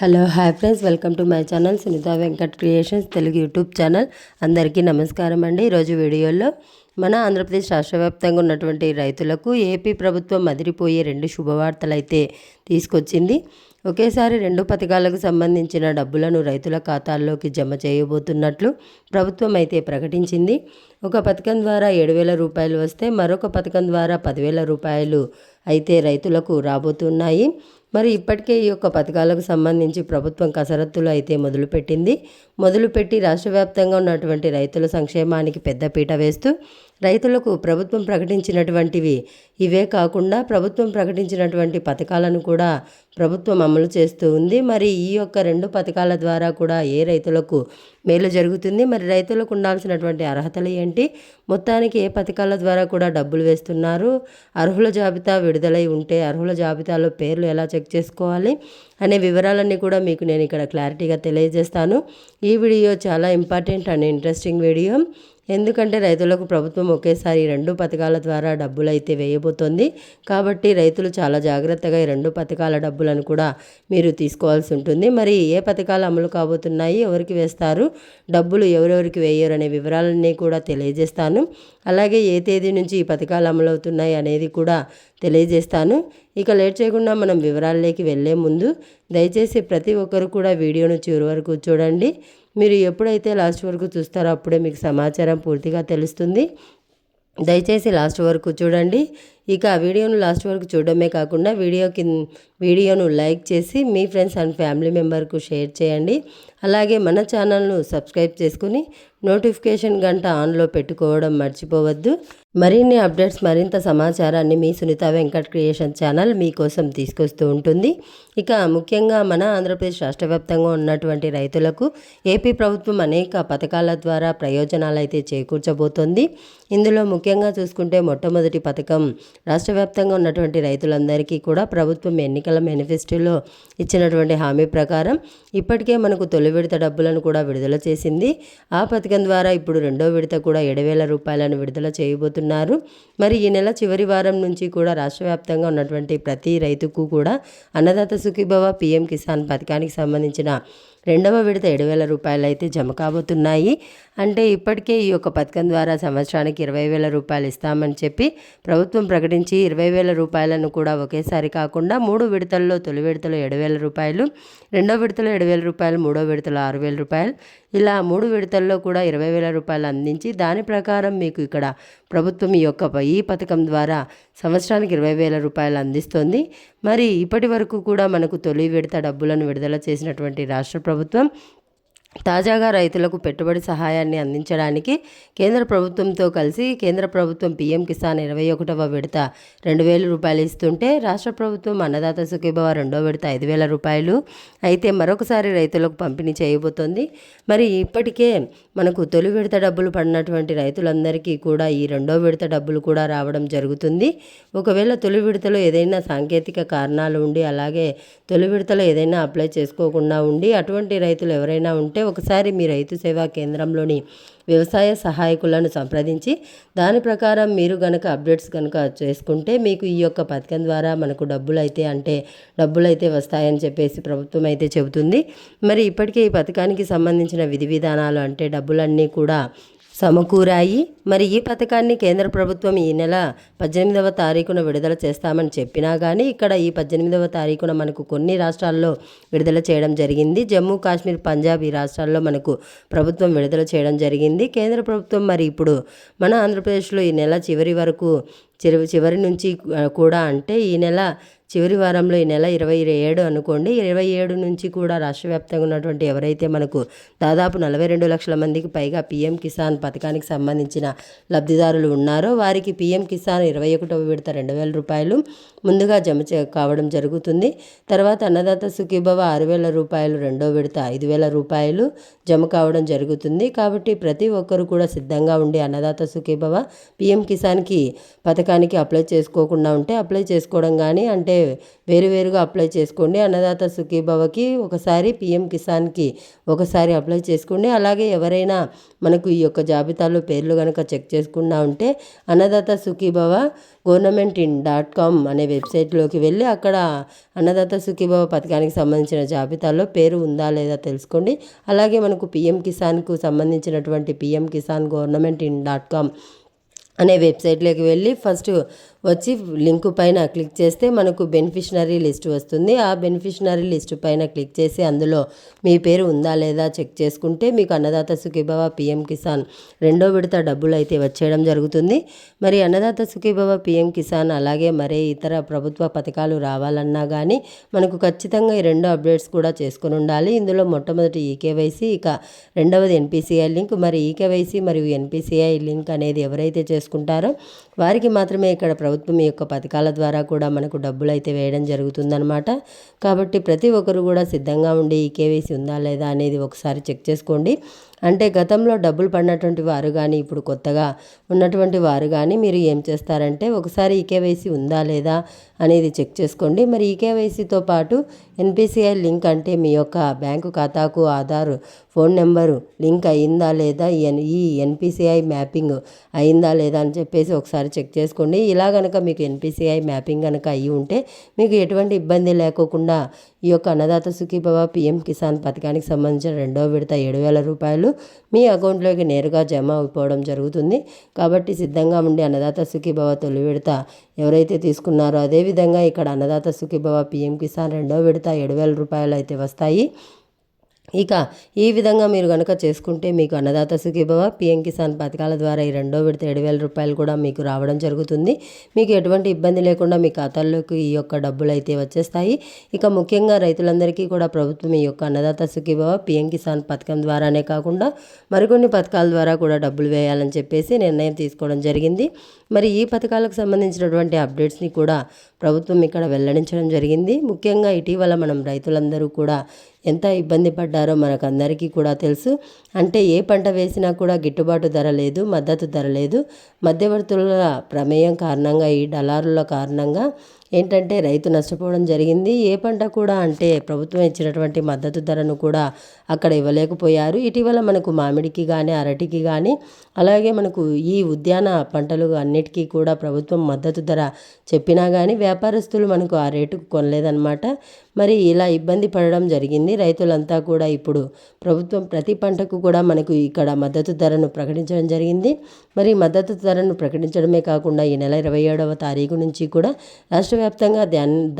Hello hi friends. Welcome to my channel Sunitha Venkat creations Telugu YouTube channel. అందరికీ నమస్కారం అండి. ఈరోజు వీడియోలో మన ఆంధ్రప్రదేశ్ రాష్ట్ర వ్యాప్తంగా ఉన్నటువంటి రైతులకు ఏపీ ప్రభుత్వం అదిరిపోయే రెండు శుభవార్తలు అయితే తీసుకొచ్చింది. ఒకేసారి రెండు పథకాలకు సంబంధించిన డబ్బులను రైతుల ఖాతాల్లోకి జమ చేయబోతున్నట్లు ప్రభుత్వం అయితే ప్రకటించింది. ఒక పథకం ద్వారా ఏడు వేల రూపాయలు వస్తే మరొక పథకం ద్వారా పదివేల రూపాయలు అయితే రైతులకు రాబోతున్నాయి. మరి ఇప్పటికే ఈ యొక్క పథకాలకు సంబంధించి ప్రభుత్వం కసరత్తులు అయితే మొదలుపెట్టింది. మొదలుపెట్టి రాష్ట్ర వ్యాప్తంగా ఉన్నటువంటి రైతుల సంక్షేమానికి పెద్దపీట వేస్తూ రైతులకు ప్రభుత్వం ప్రకటించినటువంటివి ఇవే కాకుండా ప్రభుత్వం ప్రకటించినటువంటి పథకాలను కూడా ప్రభుత్వం అమలు చేస్తూ ఉంది. మరి ఈ యొక్క రెండు పథకాల ద్వారా కూడా ఏ రైతులకు మేలు జరుగుతుంది? మరి రైతులకు ఉండాల్సినటువంటి అర్హతలు ఏంటి? మొత్తానికి ఏ పథకాల ద్వారా కూడా డబ్బులు వేస్తున్నారు? అర్హుల జాబితా విడుదలై ఉంటే అర్హుల జాబితాలో పేర్లు ఎలా చెక్ చేసుకోవాలి? అనే వివరాలన్నీ కూడా మీకు నేను ఇక్కడ క్లారిటీగా తెలియజేస్తాను. ఈ వీడియో చాలా ఇంపార్టెంట్ అండ్ ఇంట్రెస్టింగ్ వీడియో. ఎందుకంటే రైతులకు ప్రభుత్వం ఒకేసారి రెండు పథకాల ద్వారా డబ్బులు అయితే వేయబోతోంది. కాబట్టి రైతులు చాలా జాగ్రత్తగా ఈ రెండు పథకాల డబ్బులను కూడా మీరు తీసుకోవాల్సి ఉంటుంది. మరి ఏ పథకాలు అమలు కాబోతున్నాయి ఎవరికి వేస్తారు డబ్బులు ఎవరెవరికి వేయరు అనే వివరాలన్నీ కూడా తెలియజేస్తాను. అలాగే ఏ తేదీ నుంచి ఈ పథకాలు అమలవుతున్నాయి అనేది కూడా తెలియజేస్తాను. ఇక లేట్ చేయకుండా మనం వివరాల్లోకి వెళ్ళే ముందు దయచేసి ప్రతి ఒక్కరు కూడా వీడియోను చివరి వరకు చూడండి. మీరు ఎప్పుడైతే లాస్ట్ వరకు చూస్తారో అప్పుడే మీకు సమాచారం పూర్తిగా తెలుస్తుంది. దయచేసి లాస్ట్ వరకు చూడండి. ఇక వీడియోను లాస్ట్ వరకు చూడడమే కాకుండా వీడియో కింద వీడియోను లైక్ చేసి మీ ఫ్రెండ్స్ అండ్ ఫ్యామిలీ మెంబర్కు షేర్ చేయండి. అలాగే మన ఛానల్ను సబ్స్క్రైబ్ చేసుకుని నోటిఫికేషన్ గంట ఆన్లో పెట్టుకోవడం మర్చిపోవద్దు. మరిన్ని అప్డేట్స్ మరింత సమాచారాన్ని మీ సునీత వెంకట్ క్రియేషన్ ఛానల్ మీకోసం తీసుకొస్తూ ఉంటుంది. ఇక ముఖ్యంగా మన ఆంధ్రప్రదేశ్ రాష్ట్ర వ్యాప్తంగా ఉన్నటువంటి రైతులకు ఏపీ ప్రభుత్వం అనేక పథకాల ద్వారా ప్రయోజనాలు అయితే చేకూర్చబోతోంది. ఇందులో ముఖ్యంగా చూసుకుంటే మొట్టమొదటి పథకం రాష్ట్ర వ్యాప్తంగా ఉన్నటువంటి రైతులందరికీ కూడా ప్రభుత్వం ఎన్నికల మేనిఫెస్టోలో ఇచ్చినటువంటి హామీ ప్రకారం ఇప్పటికే మనకు తొలి విడత డబ్బులను కూడా విడుదల చేసింది. ఆ పథకం ద్వారా ఇప్పుడు రెండో విడత కూడా ఏడు వేల రూపాయలను విడుదల చేయబోతున్నారు. మరి ఈ నెల చివరి వారం నుంచి కూడా రాష్ట్ర వ్యాప్తంగా ఉన్నటువంటి ప్రతి రైతుకు కూడా అన్నదాత సుఖీభవ పిఎం కిసాన్ పథకానికి సంబంధించిన రెండవ విడత ఏడు వేల రూపాయలు అయితే జమ కాబోతున్నాయి. అంటే ఇప్పటికే ఈ యొక్క పథకం ద్వారా సంవత్సరానికి ఇరవై వేల రూపాయలు ఇస్తామని చెప్పి ప్రభుత్వం ప్రకటించి ఇరవై వేల రూపాయలను కూడా ఒకేసారి కాకుండా మూడు విడతల్లో తొలి విడతలో ఏడు వేల రూపాయలు రెండో విడతలో ఏడు వేల రూపాయలు మూడో విడతలో ఆరు వేల రూపాయలు. ఇలా మూడు విడతల్లో కూడా ఇరవై వేల రూపాయలు అందించి దాని ప్రకారం మీకు ఇక్కడ ప్రభుత్వం ఈ యొక్క ఈ పథకం ద్వారా సంవత్సరానికి ఇరవై వేల రూపాయలు అందిస్తోంది. మరి ఇప్పటి వరకు కూడా మనకు తొలి విడత డబ్బులను విడుదల చేసినటువంటి రాష్ట్ర ప్రభుత్వం తాజాగా రైతులకు పెట్టుబడి సహాయాన్ని అందించడానికి కేంద్ర ప్రభుత్వంతో కలిసి కేంద్ర ప్రభుత్వం పీఎం కిసాన్ ఇరవై ఒకటవ విడత రెండు వేల రూపాయలు ఇస్తుంటే రాష్ట్ర ప్రభుత్వం అన్నదాత సుఖీభవ రెండో విడత ఐదు వేల రూపాయలు. అయితే మరొకసారి రైతులకు పంపిణీ చేయబోతోంది. మరి ఇప్పటికే మనకు తొలి విడత డబ్బులు పడినటువంటి రైతులందరికీ కూడా ఈ రెండో విడత డబ్బులు కూడా రావడం జరుగుతుంది. ఒకవేళ తొలి విడతలో ఏదైనా సాంకేతిక కారణాలు ఉండి అలాగే తొలి విడతలో ఏదైనా అప్లై చేసుకోకుండా ఉండి అటువంటి రైతులు ఎవరైనా ఉంటే ఉంటే ఒకసారి మీ రైతు సేవా కేంద్రంలోని వ్యవసాయ సహాయకులను సంప్రదించి దాని ప్రకారం మీరు కనుక అప్డేట్స్ కనుక చేసుకుంటే మీకు ఈ యొక్క పథకం ద్వారా మనకు డబ్బులు అయితే అంటే డబ్బులు అయితే వస్తాయని చెప్పేసి ప్రభుత్వం అయితే చెబుతుంది. మరి ఇప్పటికే ఈ పథకానికి సంబంధించిన విధి విధానాలు అంటే డబ్బులన్నీ కూడా సమకూరాయి. మరి ఈ పథకాన్ని కేంద్ర ప్రభుత్వం ఈ నెల పద్దెనిమిదవ తారీఖున విడుదల చేస్తామని చెప్పినా కానీ ఇక్కడ ఈ పద్దెనిమిదవ తారీఖున మనకు కొన్ని రాష్ట్రాల్లో విడుదల చేయడం జరిగింది. జమ్మూ కాశ్మీర్ పంజాబ్ ఈ రాష్ట్రాల్లో మనకు ప్రభుత్వం విడుదల చేయడం జరిగింది. కేంద్ర ప్రభుత్వం మరి ఇప్పుడు మన ఆంధ్రప్రదేశ్లో ఈ నెల చివరి వరకు చివరి చివరి నుంచి కూడా అంటే ఈ నెల చివరి వారంలో ఈ నెల ఇరవై ఏడు అనుకోండి. ఇరవై ఏడు నుంచి కూడా రాష్ట్ర వ్యాప్తంగా ఉన్నటువంటి ఎవరైతే మనకు దాదాపు నలభై రెండు లక్షల మందికి పైగా పీఎం కిసాన్ పథకానికి సంబంధించిన లబ్ధిదారులు ఉన్నారో వారికి పీఎం కిసాన్ ఇరవై ఒకటవ విడత రెండు వేల రూపాయలు ముందుగా జమ కావడం జరుగుతుంది. తర్వాత అన్నదాత సుఖీభవ ఆరు వేల రూపాయలు రెండో విడత ఐదు వేల రూపాయలు జమ కావడం జరుగుతుంది. కాబట్టి ప్రతి ఒక్కరు కూడా సిద్ధంగా ఉండి అన్నదాత సుఖీభవ పీఎం కిసాన్కి పథకానికి అప్లై చేసుకోకుండా ఉంటే అప్లై చేసుకోవడం కానీ అంటే వేరువేరుగా అప్లై చేసుకోండి. అన్నదాత సుఖీభవకి ఒకసారి పిఎం కిసాన్కి ఒకసారి అప్లై చేసుకోండి. అలాగే ఎవరైనా మనకు ఈ యొక్క జాబితాలో పేర్లు కనుక చెక్ చేసుకున్నా ఉంటే Annadata Sukhibhava government in dot com అనే వెబ్సైట్లోకి వెళ్ళి అక్కడ అన్నదాత సుఖీభవ పథకానికి సంబంధించిన జాబితాలో పేరు ఉందా లేదా తెలుసుకోండి. అలాగే మనకు పిఎం కిసాన్కు సంబంధించినటువంటి PM Kisan government in dot com అనే వెబ్సైట్లోకి వెళ్ళి ఫస్ట్ వచ్చి లింక్ పైన క్లిక్ చేస్తే మనకు బెనిఫిషనరీ లిస్ట్ వస్తుంది. ఆ బెనిఫిషనరీ లిస్ట్ పైన క్లిక్ చేసి అందులో మీ పేరు ఉందా లేదా చెక్ చేసుకుంటే మీకు అన్నదాత సుఖీభవ పిఎం కిసాన్ రెండో విడత డబ్బులు అయితే వచ్చేయడం జరుగుతుంది. మరి అన్నదాత సుఖీభవ పిఎం కిసాన్ అలాగే మరే ఇతర ప్రభుత్వ పథకాలు రావాలన్నా కానీ మనకు ఖచ్చితంగా ఈ రెండు అప్డేట్స్ కూడా చేసుకుని ఉండాలి. ఇందులో మొట్టమొదటి ఈకేవైసీ ఇక రెండవది ఎన్పిసిఐ లింక్. మరి ఈకేవైసీ మరియు ఎన్పిసిఐ లింక్ అనేది ఎవరైతే చేసుకుంటారో వారికి మాత్రమే ఇక్కడ ప్రభుత్వం ఈ యొక్క పథకాల ద్వారా కూడా మనకు డబ్బులు అయితే వేయడం జరుగుతుందనమాట కాబట్టి ప్రతి ఒక్కరు కూడా సిద్ధంగా ఉండి ఈ కేవైసీ ఉందా లేదా అనేది ఒకసారి చెక్ చేసుకోండి. అంటే గతంలో డబ్బులు పడినటువంటి వారు కానీ ఇప్పుడు కొత్తగా ఉన్నటువంటి వారు కానీ మీరు ఏం చేస్తారంటే ఒకసారి ఈకేవైసీ ఉందా లేదా అనేది చెక్ చేసుకోండి. మరి ఈకేవైసీతో పాటు ఎన్పిసిఐ లింక్ అంటే మీ యొక్క బ్యాంకు ఖాతాకు ఆధార్ ఫోన్ నెంబరు లింక్ అయిందా లేదా ఎన్ ఈ ఎన్పిసిఐ మ్యాపింగ్ అయిందా లేదా అని చెప్పేసి ఒకసారి చెక్ చేసుకోండి. ఇలా కనుక మీకు ఎన్పిసిఐ మ్యాపింగ్ కనుక అయ్యి ఉంటే మీకు ఎటువంటి ఇబ్బంది లేకోకుండా ఈ యొక్క అన్నదాత సుఖీభవ పిఎం కిసాన్ పథకానికి సంబంధించిన రెండో విడత ఏడు వేల రూపాయలు మీ అకౌంట్లోకి నేరుగా జమ అయిపోవడం జరుగుతుంది. కాబట్టి సిద్ధంగా ఉండి అన్నదాత సుఖీభవ తొలి విడత ఎవరైతే తీసుకున్నారో అదేవిధంగా ఇక్కడ అన్నదాత సుఖీభవ పిఎం కిసాన్ రెండో విడత ఏడు వేల రూపాయలు అయితే వస్తాయి. ఇక ఈ విధంగా మీరు కనుక చేసుకుంటే మీకు అన్నదాత సుఖీభవ పిఎం కిసాన్ పథకాల ద్వారా ఈ రెండో విడత ఏడు వేల రూపాయలు కూడా మీకు రావడం జరుగుతుంది. మీకు ఎటువంటి ఇబ్బంది లేకుండా మీ ఖాతాల్లోకి ఈ యొక్క డబ్బులు అయితే వచ్చేస్తాయి. ఇక ముఖ్యంగా రైతులందరికీ కూడా ప్రభుత్వం ఈ యొక్క అన్నదాత సుఖీభవ పిఎం కిసాన్ పథకం ద్వారానే కాకుండా మరికొన్ని పథకాల ద్వారా కూడా డబ్బులు వేయాలని చెప్పేసి నిర్ణయం తీసుకోవడం జరిగింది. మరి ఈ పథకాలకు సంబంధించినటువంటి అప్డేట్స్ని కూడా ప్రభుత్వం ఇక్కడ వెల్లడించడం జరిగింది. ముఖ్యంగా ఇటీవల మనం రైతులందరూ కూడా ఎంత ఇబ్బంది పడ్డారో మనకందరికీ కూడా తెలుసు. అంటే ఏ పంట వేసినా కూడా గిట్టుబాటు ధర లేదు మద్దతు ధర లేదు. మధ్యవర్తుల ప్రమేయం కారణంగా ఈ డలారుల కారణంగా ఏంటంటే రైతు నష్టపోవడం జరిగింది. ఏ పంట కూడా అంటే ప్రభుత్వం ఇచ్చినటువంటి మద్దతు ధరను కూడా అక్కడ ఇవ్వలేకపోయారు. ఇటీవల మనకు మామిడికి కానీ అరటికి కానీ అలాగే మనకు ఈ ఉద్యాన పంటలు అన్నిటికీ కూడా ప్రభుత్వం మద్దతు ధర చెప్పినా కానీ వ్యాపారస్తులు మనకు ఆ రేటుకు కొనలేదన్నమాట. మరి ఇలా ఇబ్బంది పడడం జరిగింది. రైతులంతా కూడా ఇప్పుడు ప్రభుత్వం ప్రతి పంటకు కూడా మనకు ఇక్కడ మద్దతు ధరను ప్రకటించడం జరిగింది. మరి మద్దతు ధరను ప్రకటించడమే కాకుండా ఈ నెల ఇరవై ఏడవ తారీఖు నుంచి కూడా రాష్ట్ర వ్యాప్తంగా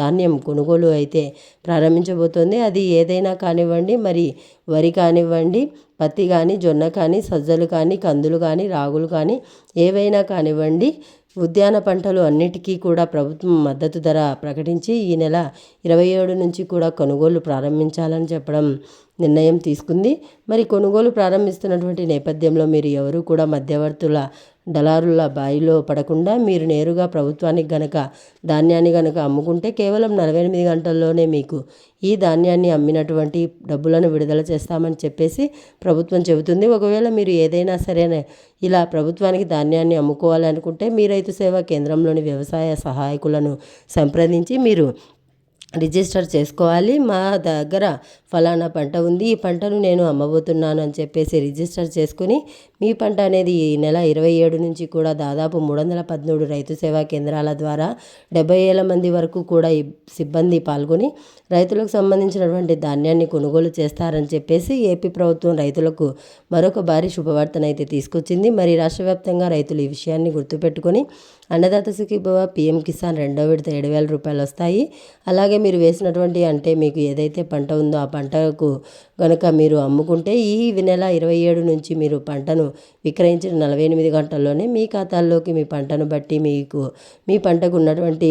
ధాన్యం కొనుగోలు అయితే ప్రారంభించబోతోంది. అది ఏదైనా కానివ్వండి మరి వరి కానివ్వండి పత్తి కానీ జొన్న కానీ సజ్జలు కానీ కందులు కానీ రాగులు కానీ ఏవైనా కానివ్వండి ఉద్యాన పంటలు అన్నిటికీ కూడా ప్రభుత్వం మద్దతు ధర ప్రకటించి ఈ నెల ఇరవై ఏడు నుంచి కూడా కొనుగోలు ప్రారంభించాలని చెప్పడం నిర్ణయం తీసుకుంది. మరి కొనుగోలు ప్రారంభిస్తున్నటువంటి నేపథ్యంలో మీరు ఎవరు కూడా మధ్యవర్తుల దళారుల బాయిలో పడకుండా మీరు నేరుగా ప్రభుత్వానికి గనక ధాన్యాన్ని గనక అమ్ముకుంటే కేవలం నలభై ఎనిమిది గంటల్లోనే మీకు ఈ ధాన్యాన్ని అమ్మినటువంటి డబ్బులను విడుదల చేస్తామని చెప్పేసి ప్రభుత్వం చెబుతుంది. ఒకవేళ మీరు ఏదైనా సరేనే ఇలా ప్రభుత్వానికి ధాన్యాన్ని అమ్ముకోవాలి అనుకుంటే మీ రైతు సేవా కేంద్రంలోని వ్యవసాయ సహాయకులను సంప్రదించి మీరు రిజిస్టర్ చేసుకోవాలి. మా దగ్గర ఫలానా పంట ఉంది. ఈ పంటను నేను అమ్మబోతున్నాను అని చెప్పేసి రిజిస్టర్ చేసుకుని మీ పంట అనేది ఈ నెల ఇరవై ఏడు నుంచి కూడా దాదాపు మూడు వందల పదమూడు రైతు సేవా కేంద్రాల ద్వారా డెబ్బై ఏళ్ళ మంది వరకు కూడా ఈ సిబ్బంది పాల్గొని రైతులకు సంబంధించినటువంటి ధాన్యాన్ని కొనుగోలు చేస్తారని చెప్పేసి ఏపీ ప్రభుత్వం రైతులకు మరొక భారీ శుభవార్తనైతే తీసుకొచ్చింది. మరి రాష్ట్ర వ్యాప్తంగా రైతులు ఈ విషయాన్ని గుర్తుపెట్టుకొని అన్నదాత సుఖీభవ పిఎం కిసాన్ రెండో విడత ఏడు వేల రూపాయలు వస్తాయి. అలాగే మీరు వేసినటువంటి అంటే మీకు ఏదైతే పంట ఉందో ఆ పంటకు కనుక మీరు అమ్ముకుంటే ఈ నెల ఇరవై ఏడు నుంచి మీరు పంటను విక్రయించిన నలభై ఎనిమిది గంటల్లోనే మీ ఖాతాల్లోకి మీ పంటను బట్టి మీకు మీ పంటకు ఉన్నటువంటి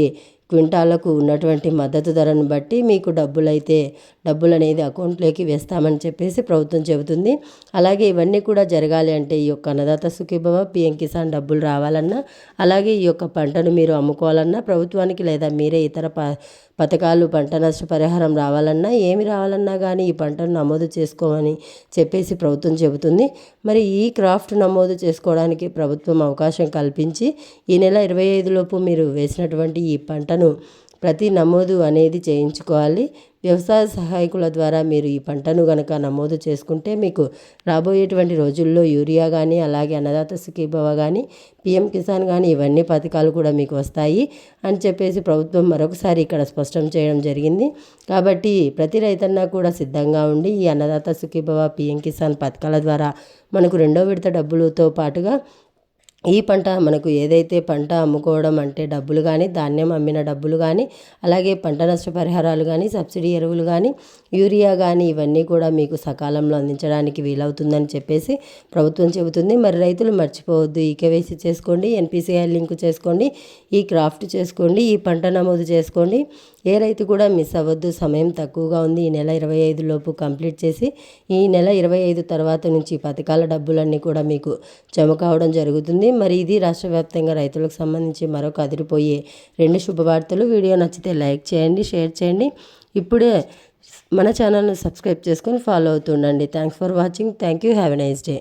క్వింటాలకు ఉన్నటువంటి మద్దతు ధరను బట్టి మీకు డబ్బులైతే డబ్బులు అనేది అకౌంట్లోకి వేస్తామని చెప్పేసి ప్రభుత్వం చెబుతుంది. అలాగే ఇవన్నీ కూడా జరగాలి అంటే ఈ యొక్క అన్నదాత సుఖీభవ పిఎం కిసాన్ డబ్బులు రావాలన్నా అలాగే ఈ యొక్క పంటను మీరు అమ్ముకోవాలన్నా ప్రభుత్వానికి లేదా మీరే ఇతర ప పథకాలు పంట నష్టపరిహారం రావాలన్నా ఏమి రావాలన్నా కానీ ఈ పంటను నమోదు చేసుకోమని చెప్పేసి ప్రభుత్వం చెబుతుంది. మరి ఈ క్రాఫ్ట్ నమోదు చేసుకోవడానికి ప్రభుత్వం అవకాశం కల్పించి ఈ నెల ఇరవై ఐదులోపు మీరు వేసినటువంటి ఈ పంటను ప్రతి నమోదు అనేది చేయించుకోవాలి. వ్యవసాయ సహాయకుల ద్వారా మీరు ఈ పంటను గనక నమోదు చేసుకుంటే మీకు రాబోయేటువంటి రోజుల్లో యూరియా కానీ అలాగే అన్నదాత సుఖీభవ కానీ పిఎం కిసాన్ కానీ ఇవన్నీ పథకాలు కూడా మీకు వస్తాయి అని చెప్పేసి ప్రభుత్వం మరొకసారి ఇక్కడ స్పష్టం చేయడం జరిగింది. కాబట్టి ప్రతి రైతన్నా కూడా సిద్ధంగా ఉండి ఈ అన్నదాత సుఖీభవ పిఎం కిసాన్ పథకాల ద్వారా మనకు రెండో విడత డబ్బులతో పాటుగా ఈ పంట మనకు ఏదైతే పంట అమ్ముకోవడం అంటే డబ్బులు కానీ ధాన్యం అమ్మిన డబ్బులు కానీ అలాగే పంట నష్టపరిహారాలు కానీ సబ్సిడీ ఎరువులు కానీ యూరియా కానీ ఇవన్నీ కూడా మీకు సకాలంలో అందించడానికి వీలవుతుందని చెప్పేసి ప్రభుత్వం చెబుతుంది. మరి రైతులు మర్చిపోవద్దు ఈ కేవైసీ చేసుకోండి ఎన్పిసిఐ లింక్ చేసుకోండి ఈ క్రాఫ్ట్ చేసుకోండి ఈ పంట నమోదు చేసుకోండి. ఏ రైతు కూడా మిస్ అవ్వద్దు సమయం తక్కువగా ఉంది. ఈ నెల ఇరవై ఐదు లోపు కంప్లీట్ చేసి ఈ నెల ఇరవై ఐదు తర్వాత నుంచి పథకాల డబ్బులన్నీ కూడా మీకు జమ కావడం జరుగుతుంది. మరి ఇది రాష్ట్ర వ్యాప్తంగా రైతులకు సంబంధించి మరొక అదిరిపోయే రెండు శుభవార్తలు. వీడియో నచ్చితే లైక్ చేయండి షేర్ చేయండి. ఇప్పుడే మన ఛానల్ను సబ్స్క్రైబ్ చేసుకొని follow అవుతుండండి. Thanks for watching. Thank you. Have a nice day.